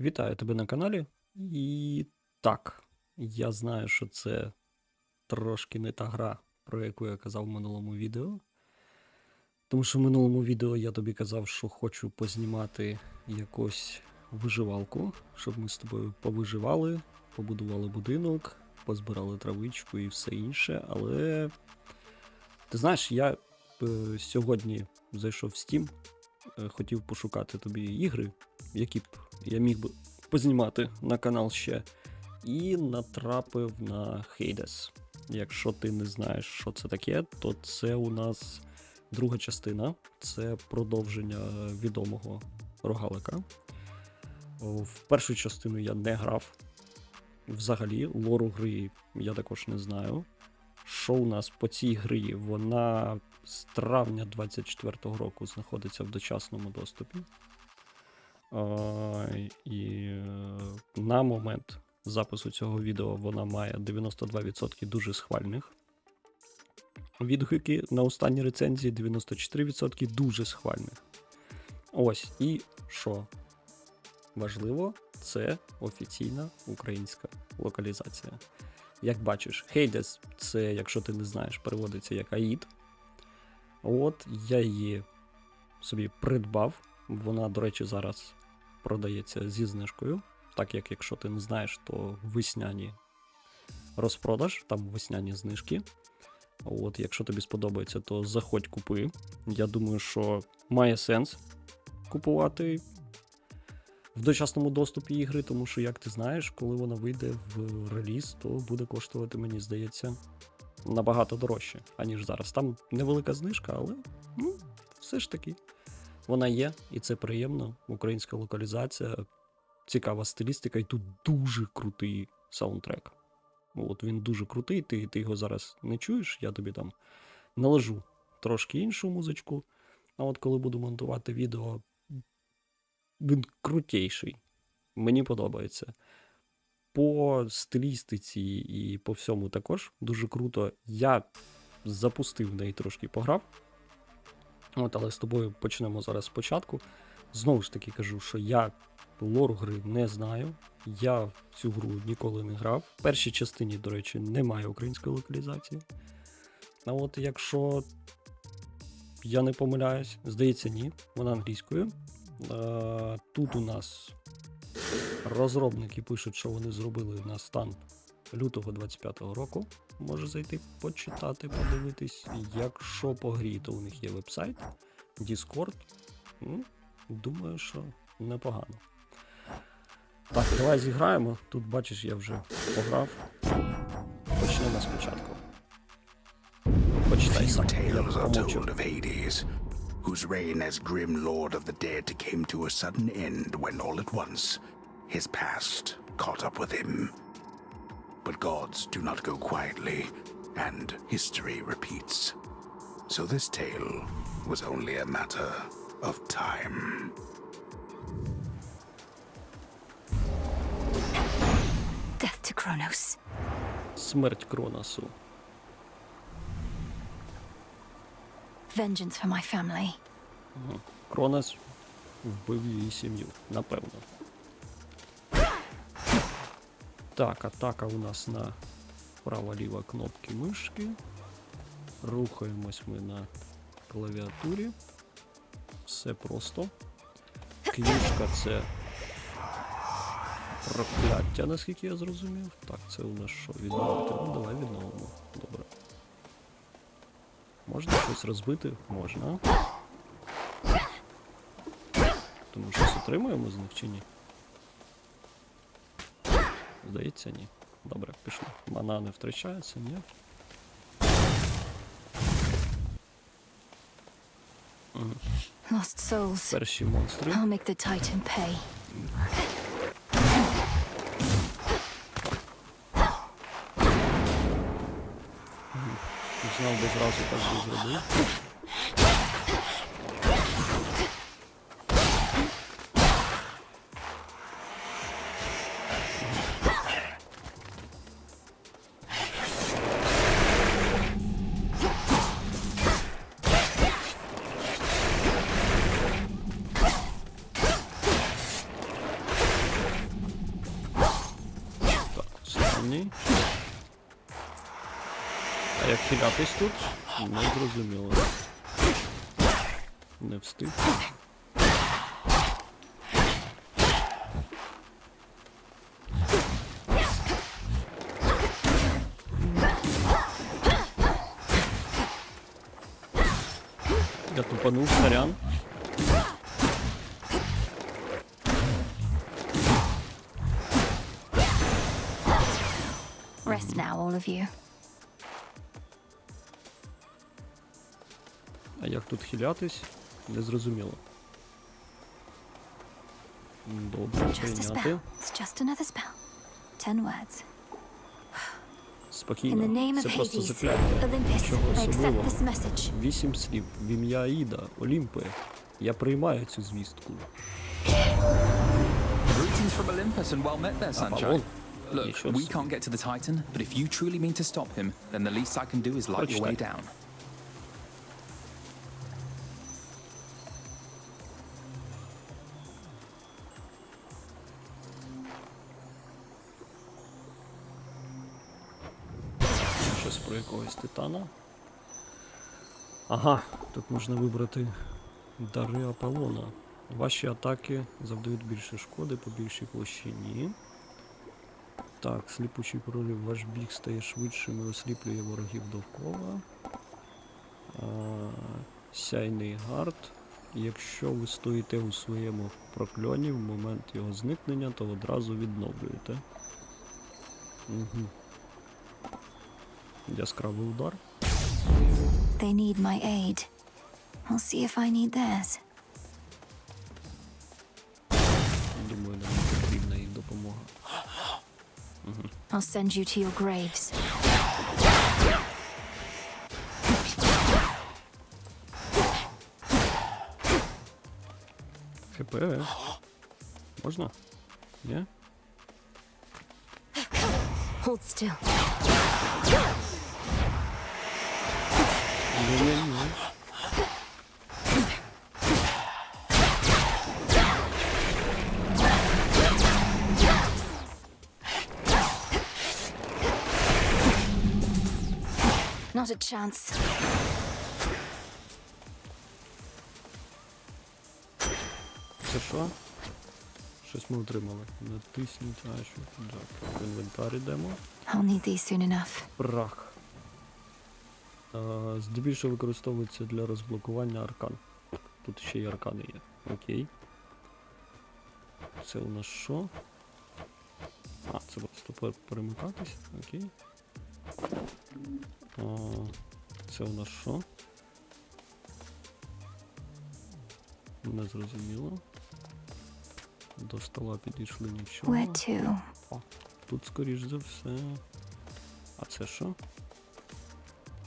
Вітаю тебе на каналі. І так, я знаю, що це трошки не та гра, про яку я казав в минулому відео. Тому що в минулому відео я тобі казав, що хочу познімати якусь виживалку, щоб ми з тобою повиживали, побудували будинок, позбирали травичку і все інше. Але ти знаєш, я е, сьогодні зайшов в Steam, е, хотів пошукати тобі ігри, які б я міг би познімати на канал ще. І натрапив на Hades. Якщо ти не знаєш, що це таке, то це у нас друга частина. Це продовження відомого рогалика. В першу частину я не грав. Взагалі, лору гри я також не знаю. Що у нас по цій грі? Вона з травня 24-го року знаходиться в дочасному доступі. А, і е, на момент запису цього відео вона має 92% дуже схвальних. Відгуки на останні рецензії 94% дуже схвальних. Ось, і що важливо, це офіційна українська локалізація. Як бачиш, Hades це, якщо ти не знаєш, переводиться як Аїд. От я її собі придбав. Вона, до речі, зараз продається зі знижкою. Так як якщо ти не знаєш, то весняні розпродаж, там весняні знижки. От, якщо тобі сподобається, то заходь купи. Я думаю, що має сенс купувати в дочасному доступі ігри, тому що, як ти знаєш, коли вона вийде в реліз, то буде коштувати, мені здається, набагато дорожче, аніж зараз. Там невелика знижка, але ну, все ж таки. Вона є, і це приємно. Українська локалізація, цікава стилістика, і тут дуже крутий саундтрек. От він дуже крутий, ти, ти його зараз не чуєш, я тобі там наложу трошки іншу музичку. А от коли буду монтувати відео, він крутейший. Мені подобається. По стилістиці і по всьому також дуже круто. Я запустив в неї трошки пограв. От, але з тобою почнемо зараз спочатку. Знову ж таки кажу, що я лор гри не знаю. Я в цю гру ніколи не грав. В першій частині, до речі, немає української локалізації. А от якщо я не помиляюсь, здається, ні, вона англійською. Е, Тут у нас розробники пишуть, що вони зробили на стан лютого 25-го року. Може зайти почитати, подивитись. Якщо по грі, то у них є вебсайт, Discord. Ну, думаю, що непогано. Так, давай зіграємо. Тут бачиш, я вже пограв. Почнемо спочатку. Почитай сам. Whose reign as grim lord of the dead came to a sudden end when all at once his past caught up with him. But gods do not go quietly, and history repeats. So this tale was only a matter of time. Death to Kronos. Смерть Кроносу. Vengeance for my family. Кронос вбив її сім'ю, напевно. Так, атака у нас на право-ліва кнопки мишки. Рухаємось ми на клавіатурі. Все просто. Книжка це прокляття, наскільки я зрозумів. Так, це у нас що? Відновити? Ну, давай відновимо. Добре. Можна щось розбити? Можна. Тому щось отримуємо з них чи ні? Здається, ні. Добре, пішли. Мана не втрачається, ні. Lost souls. Перші монстри. I'll make the Titan pay. Знав би зразу так би зробив. Хилятись тут? Не зрозуміло. Не встиг. Я тупанув, сорян. Rest now, all of you. Тут хилятись? Не зрозуміло. Добре, прийняти. Спокійно. name Це of просто Hades, закляття. Olympus, Нічого I accept особливого. this message. Вісім слів. В ім'я Аїда, Олімпи. Я приймаю цю звістку. Greetings from Olympus and well met there, Avalon. Sunshine. Look, Нічого we собі. can't get to the Titan, but if you truly mean to stop him, then the least I can do is light your way Прочитай. down. Якогось титана. Ага, тут можна вибрати дари Аполлона. Ваші атаки завдають більше шкоди по більшій площині. Так, сліпучий прорив. Ваш біг стає швидшим і осліплює ворогів довкола. А, сяйний гард. Якщо ви стоїте у своєму прокльоні в момент його зникнення, то одразу відновлюєте. Угу. Яскравий удар. They need my aid. I'll see if I need theirs. Думаю, нам не потрібна їх допомога. I'll send you to your graves. ХП. Можна? Ні? Hold still. Not a chance. Це що? Щось ми отримали. Натисніть, а що? Так, в інвентар йдемо. I'll need these soon enough. Прах. А, здебільшого використовується для розблокування аркан. Тут ще й аркани є. Окей. Це у нас що? А, це просто пер- перемикатись. Окей. А, це у нас що? Не зрозуміло. До стола підійшли нічого. О, тут скоріш за все. А це що?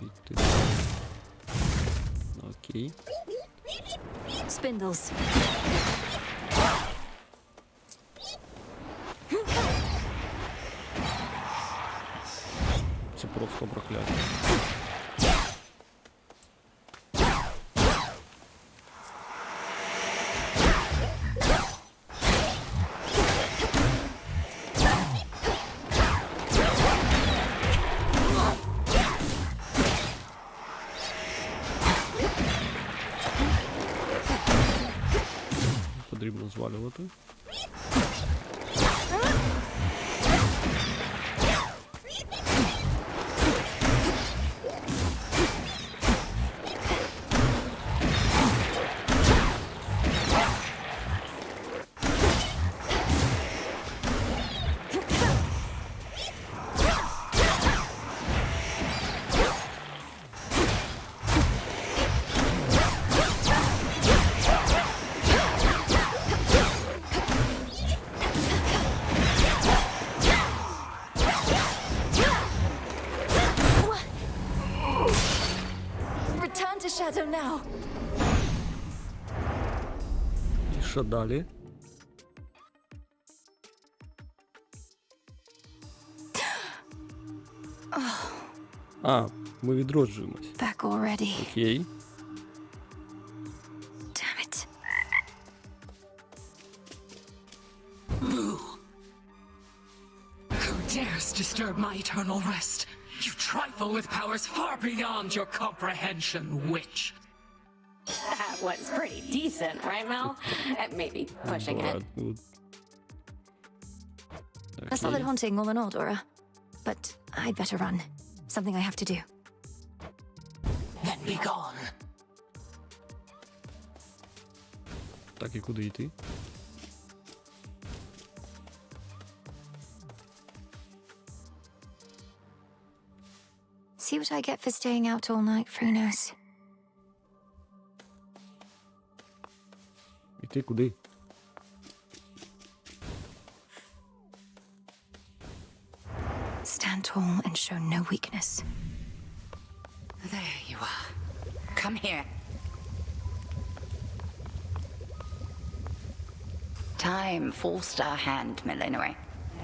Іти. Окей. Spindles. Це просто прокляття. Потрібно Shadow now. І що далі? А, ми відроджуємось. Back already. Окей. Damn it. Who dares disturb my eternal rest? You trifle with powers far beyond your comprehension, witch. That was pretty decent, right, Mel? Uh, Maybe pushing it. Брат, ну, A solid окей. haunting all in all, Dora. But I'd better run. Something I have to do. Then be gone. Так і куди йти? I get for staying out all night, Frunos. Іти куди? Stand tall and show no weakness. There you are. Come here. Time forced our hand,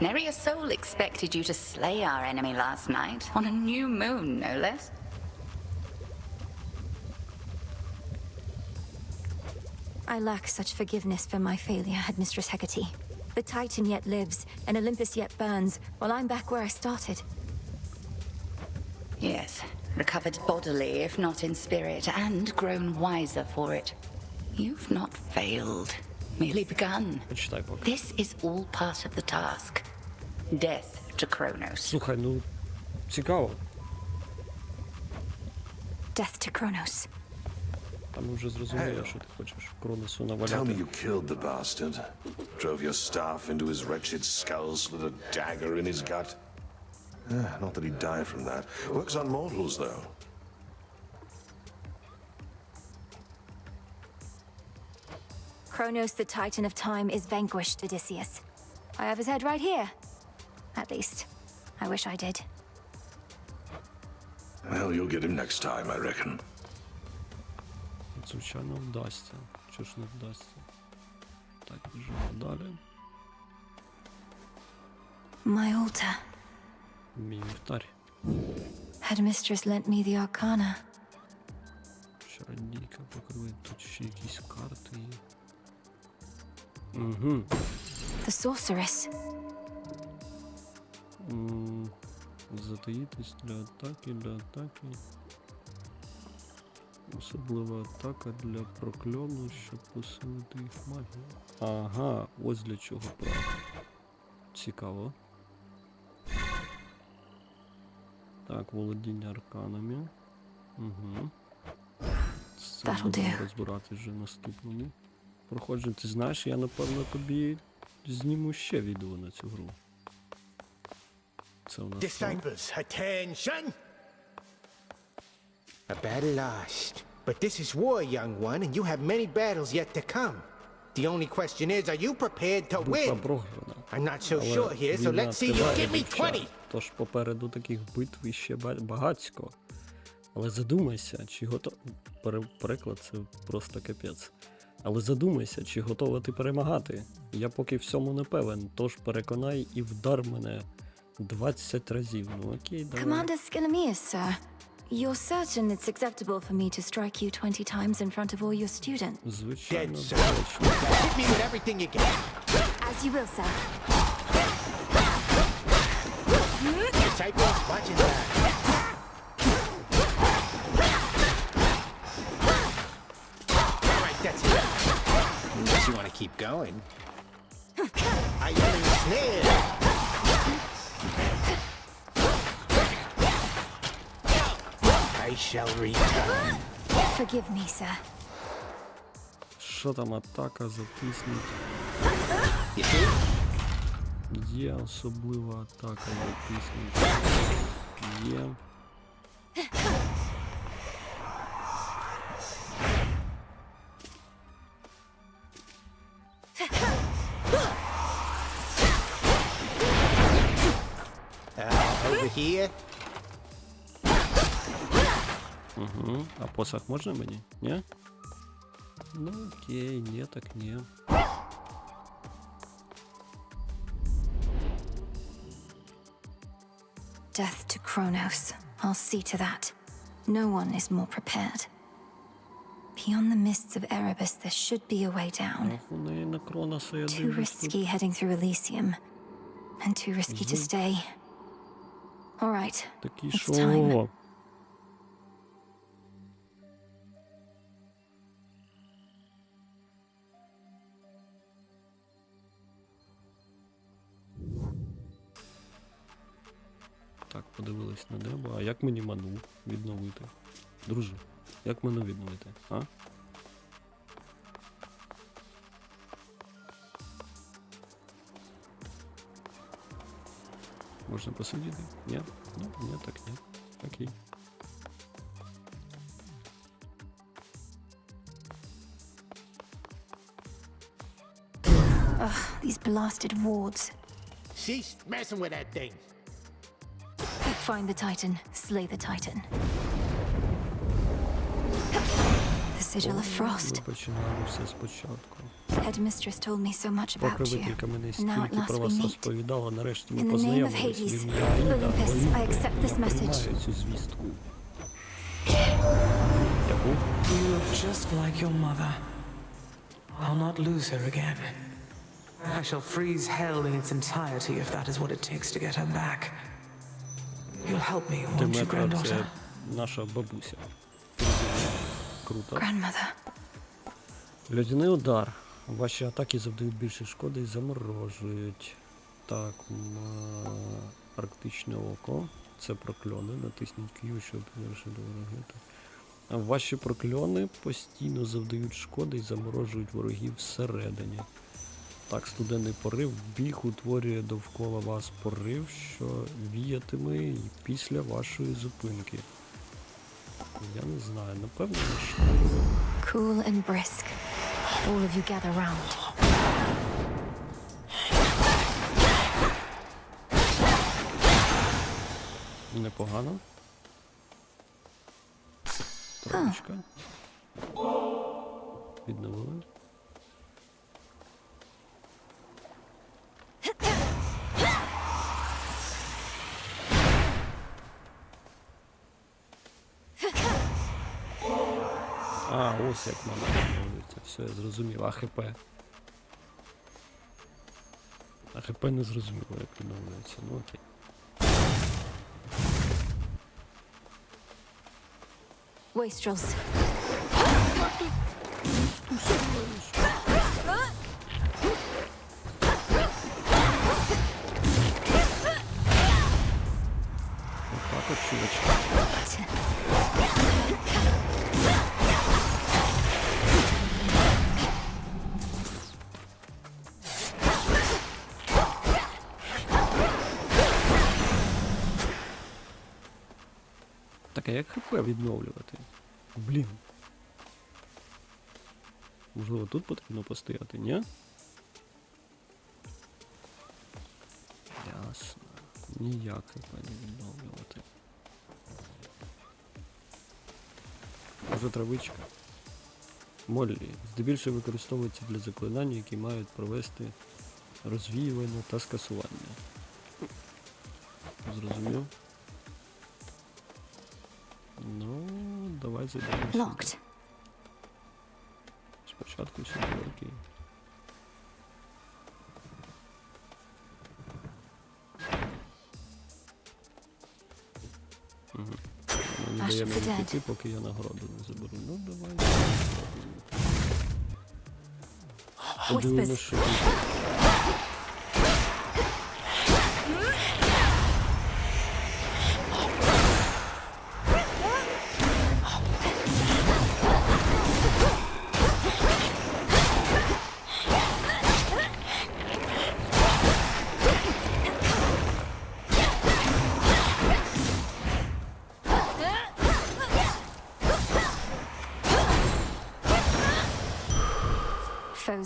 Nary a soul expected you to slay our enemy last night, on a new moon, no less. I lack such forgiveness for my failure, had Mistress Hecate. The Titan yet lives, and Olympus yet burns, while I'm back where I started. Yes, recovered bodily, if not in spirit, and grown wiser for it. You've not failed, merely begun. This is all part of the task. Death to Kronos. Слухай, ну цікаво. Death to Kronos. Там вже зрозуміло, що ти хочеш Кроносу Tell me наваляти. you killed the bastard. Drove your staff into his wretched skull, slid a dagger in his gut. Ah, not that he'd die from that. Works on mortals, though. Kronos, the Titan of Time, is vanquished, Odysseus. I have his head right here. At least, I wish I did. Well, you'll get him next time, I reckon. Звичайно, вдасться. Чого ж не вдасться? Так, біжимо далі. My altar. Мій вівтар. Headmistress lent me the Arcana. Чародійка покриває. Тут ще якісь карти є. Угу. The Sorceress. Затаїтись для атаки, для атаки. Особлива атака для прокльону, щоб посилити їх магію. Ага, ось для чого правда. Цікаво. Так, володіння арканами. Угу. З цим будемо розбирати вже наступному. Проходжу, ти знаєш, я напевно тобі зніму ще відео на цю гру. Це у нас? Disciples, attention! A battle lost. But this is war, young one, and you have many battles yet to come. The only question is, are you prepared to Битва win? програна. I'm not so Але sure here, so війна let's see you триває give me весь час. 20. Тож попереду таких битв іще ба- багацько. Але задумайся, чи готов. Переклад це просто капець. Але задумайся, чи готова ти перемагати. Я поки всьому не певен, тож переконай і вдар мене 20 разів. Ну окей, давай. Commander Skilamius, sir. You're certain it's acceptable for me to strike you 20 times in front of all your students? Звичайно, Dead, sir. доречно. Hit me with everything you got. As you will, sir. Disciples, watch his back. All right, that's it. Unless you want to keep going. I am ensnared. I shall return. Forgive me, sir. Що там атака затиснуть? Є особлива атака затиснуть. Є. Uh, over here. Угу. А посох можна мені? Ні? Ну окей, ні, так ні. Death to Kronos. I'll see to that. No one is more prepared. Beyond the mists of Erebus, there should be a way down. Ох, у неї на Кроноса я Too дивлюсь тут. risky heading through Elysium, and too risky to stay. Такий time. що? Так, подивились на небо. А як мені ману відновити? Друже, як ману відновити? А? Можна посидіти? Ні? Ну, ні, так ні. Окей. These blasted wards. Cease messing with that thing. Find the Titan, slay the Titan. The sigil of Ми frost. починаємо все спочатку. Headmistress told me so much about you. Покровителька мені And now at стільки про last we вас meet. розповідала, нарешті ми In the name of познайомились. Hades, В ім'я Аїда, Olympus, Олімпи, I accept this я message. приймаю цю звістку. Яку? You look just like your mother. I'll not lose her again. I shall freeze hell in its entirety if that is what it takes to get her back. You'll help me, won't you, Деметра granddaughter? це наша бабуся. Круто. Grandmother. Льодяний удар. Ваші атаки завдають більше шкоди і заморожують. Так, арктичне око. Це прокльони. Натисніть Q, щоб завершити ворогів. Ваші прокльони постійно завдають шкоди і заморожують ворогів всередині. Так, студенний порив, біг утворює довкола вас порив, що віятиме і після вашої зупинки. Я не знаю, напевно, що. Cool and brisk. All of you gather round. Непогано. Трошечка. Відновили. А, ось як мама відновлюється. Все, я зрозумів. А ХП. А ХП не зрозуміло, як відновлюється. Ну окей. Wastrels. Так от чувачки. А як ХП відновлювати? Блін. Можливо, тут потрібно постояти, ні? Ясно. Ніяк ХП не відновлювати. Може травичка. Моллі. Здебільшого використовується для заклинань, які мають провести розвіювання та скасування. Зрозумів? Сюди. Locked. Спочатку сюди, окей. Угу. Не дає мені піти, поки я нагороду не заберу. Ну, давай. Подивимось, що тут.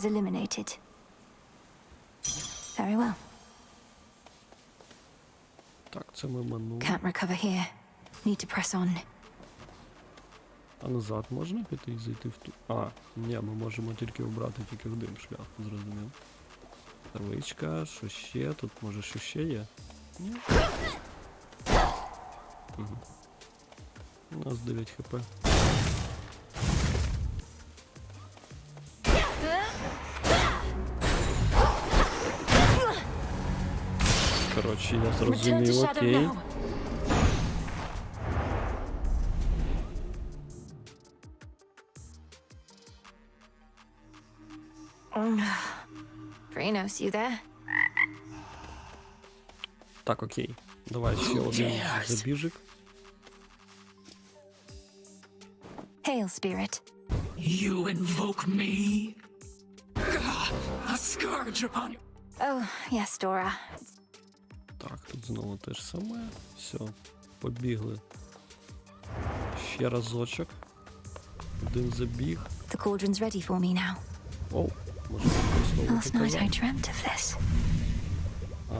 Foes eliminated. Very well. Так, це ми манули. Can't recover here. Need to press on. А назад можна піти і зайти в ту. А, ні, ми можемо тільки обрати тільки один шлях, зрозумів. Травичка, що ще? Тут може що ще є? Ні. Угу. У нас 9 хп. коротше, я зрозумів, окей. Oh. You there? Так, окей. Давай ще один забіжик. Hail, spirit. You invoke me? Gah, a scourge upon you. Oh, yes, Dora. It's Так, тут знову те ж саме. Все, побігли. Ще разочок. Один забіг. The cauldron's ready for me now. Оу, використовувати Last night I dreamt of this. А,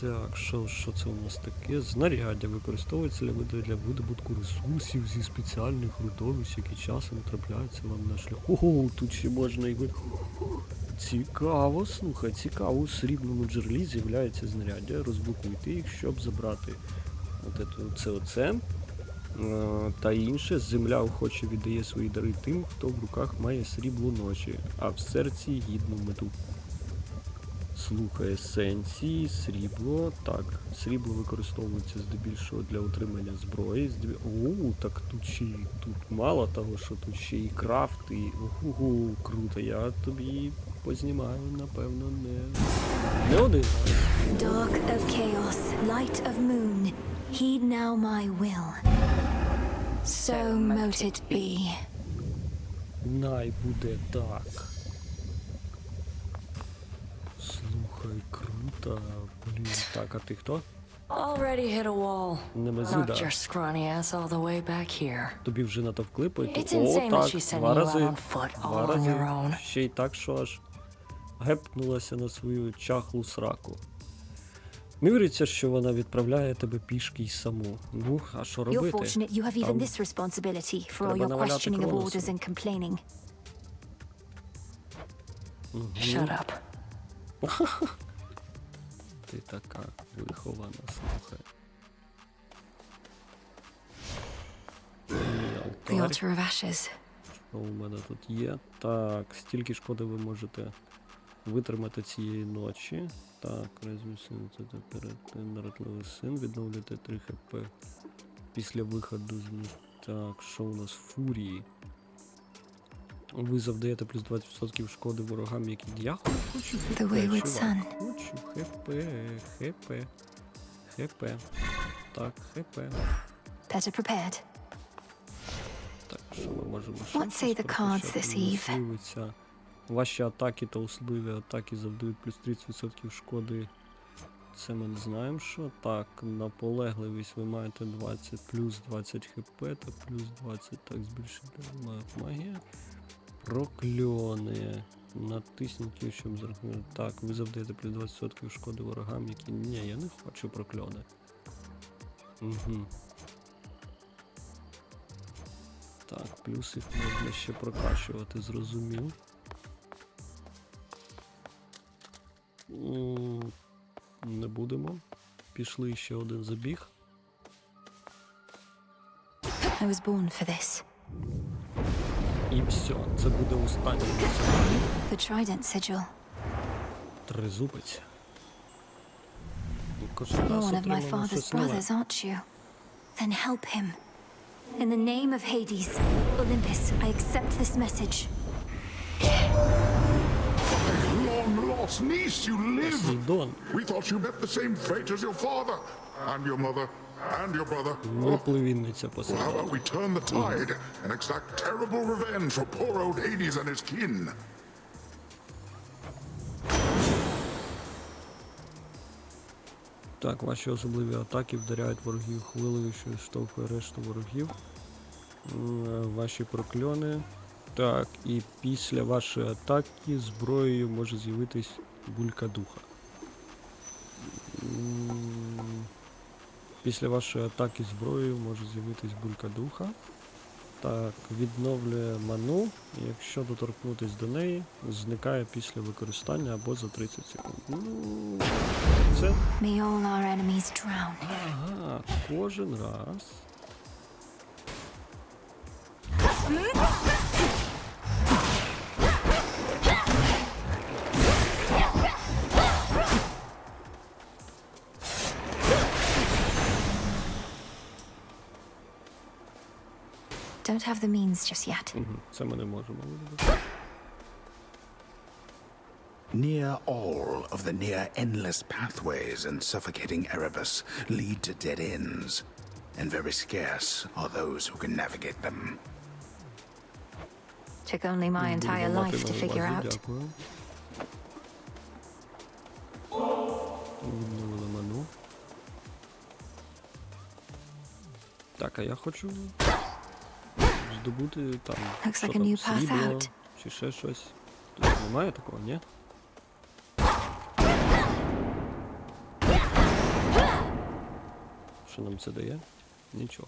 так, що, що це у нас таке? Знаряддя використовується для, видобутку ресурсів зі спеціальних родовищ, які часом трапляються вам на шляху. Ого, тут ще можна і ви. Цікаво, слухай, цікаво. У срібному джерелі з'являється знаряддя. Розблокуйте їх, щоб забрати от це оце. Е, Та інше, земля охоче віддає свої дари тим, хто в руках має срібло ночі, а в серці гідну мету. Слухай, есенції, срібло. Так, срібло використовується здебільшого для утримання зброї. Здебі... О, так тут ще тут мало того, що тут ще і крафт, і ого, круто. Я тобі познімаю, напевно, не, не один. Dark of chaos, light of moon, heed now my will. So mote it be. Най буде так. Слухай, круто. Блін, так, а ти хто? Already hit a wall. Knocked your scrawny ass all the way back here. Тобі вже натовкли пойти. О, так, два рази. Два рази. Ще й так, що аж гепнулася на свою чахлу сраку. Не віриться, що вона відправляє тебе пішки й саму. Ну, а що робити? треба наваляти Кроносу. orders. Shut up. Ти така вихована, слухай. The altar of ashes. Що у мене тут є? Так, стільки шкоди ви можете витримати цієї ночі. Так, це тепер народливий син, відновлюєте 3 хп після виходу з них. Так, що у нас фурії? Ви завдаєте плюс 20% шкоди ворогам, які я хочу хп, чувак. Хочу хп, хп, хп. Так, хп. Better prepared. Так, що ми можемо ще What say the cards this eve? Ваші атаки та особливі атаки завдають плюс 30% шкоди. Це ми не знаємо, що. Так, наполегливість ви маєте 20 плюс 20 хп та плюс 20 так збільшити магія. Прокльони. Натисніть, щоб зрахувати. Так, ви завдаєте плюс 20% шкоди ворогам, які. Ні, я не хочу прокльони. Угу. Так, плюс їх можна ще прокачувати, зрозумів. Будемо. Пішли ще один забіг. I was born for this. І все, це буде останній забіг. The trident sigil. Тризубець. You're one of my father's brothers, aren't you? Then help him. In the name of Hades, Olympus, I accept this message. Long niece, you live! We thought you met the same fate as your father, and your mother, and your brother. Ну, плевінниця How about we turn the tide and exact terrible revenge for poor old Hades and his kin? Так, ваші особливі атаки вдаряють ворогів хвилею, що штовхує решту ворогів. Е, Ваші прокльони. Так, і після вашої атаки зброєю може з'явитись булька духа. Після вашої атаки зброєю може з'явитись булька духа. Так, відновлює ману. Якщо доторкнутись до неї, зникає після використання або за 30 секунд. Ну, це. Ага, кожен раз. Don't have the means just yet. Мгм, Це ми не можемо виробити. Near all of the near endless pathways in suffocating Erebus lead to dead ends, and very scarce are those who can navigate them. Took only my entire Буду мати life to на figure увазі, out. Дякую. Відновили мену. Так, а я хочу здобути там. Looks що like a там, new path срібло out. Чи ще щось. Тут немає такого, ні? Що нам це дає? Нічого.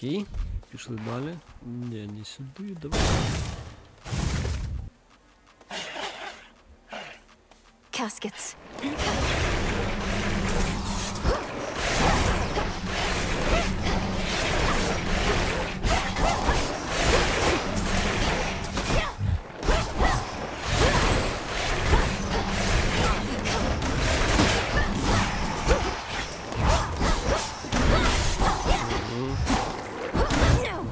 Окей, пішли далі. Ні, не сюди, давай. Caskets.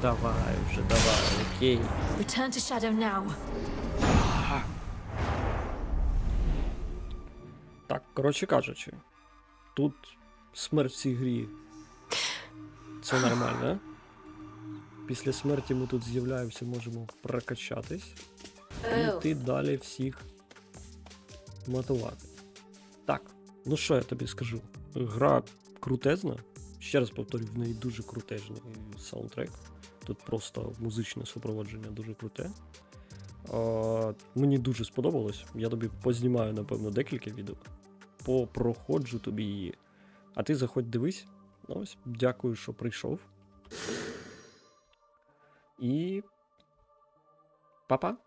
Давай вже, давай, окей. Return to Shadow now. Так, коротше кажучи, тут смерть в цій грі. Це нормально. Після смерті ми тут з'являємося, можемо прокачатись. І йти далі всіх мотивати. Так, ну що я тобі скажу? Гра крутезна. Ще раз повторю, в неї дуже крутезний саундтрек. Тут просто музичне супроводження дуже круте. А, мені дуже сподобалось. Я тобі познімаю, напевно, декілька відео. Попроходжу тобі її. А ти заходь дивись. Ось, дякую, що прийшов. І. Па-па.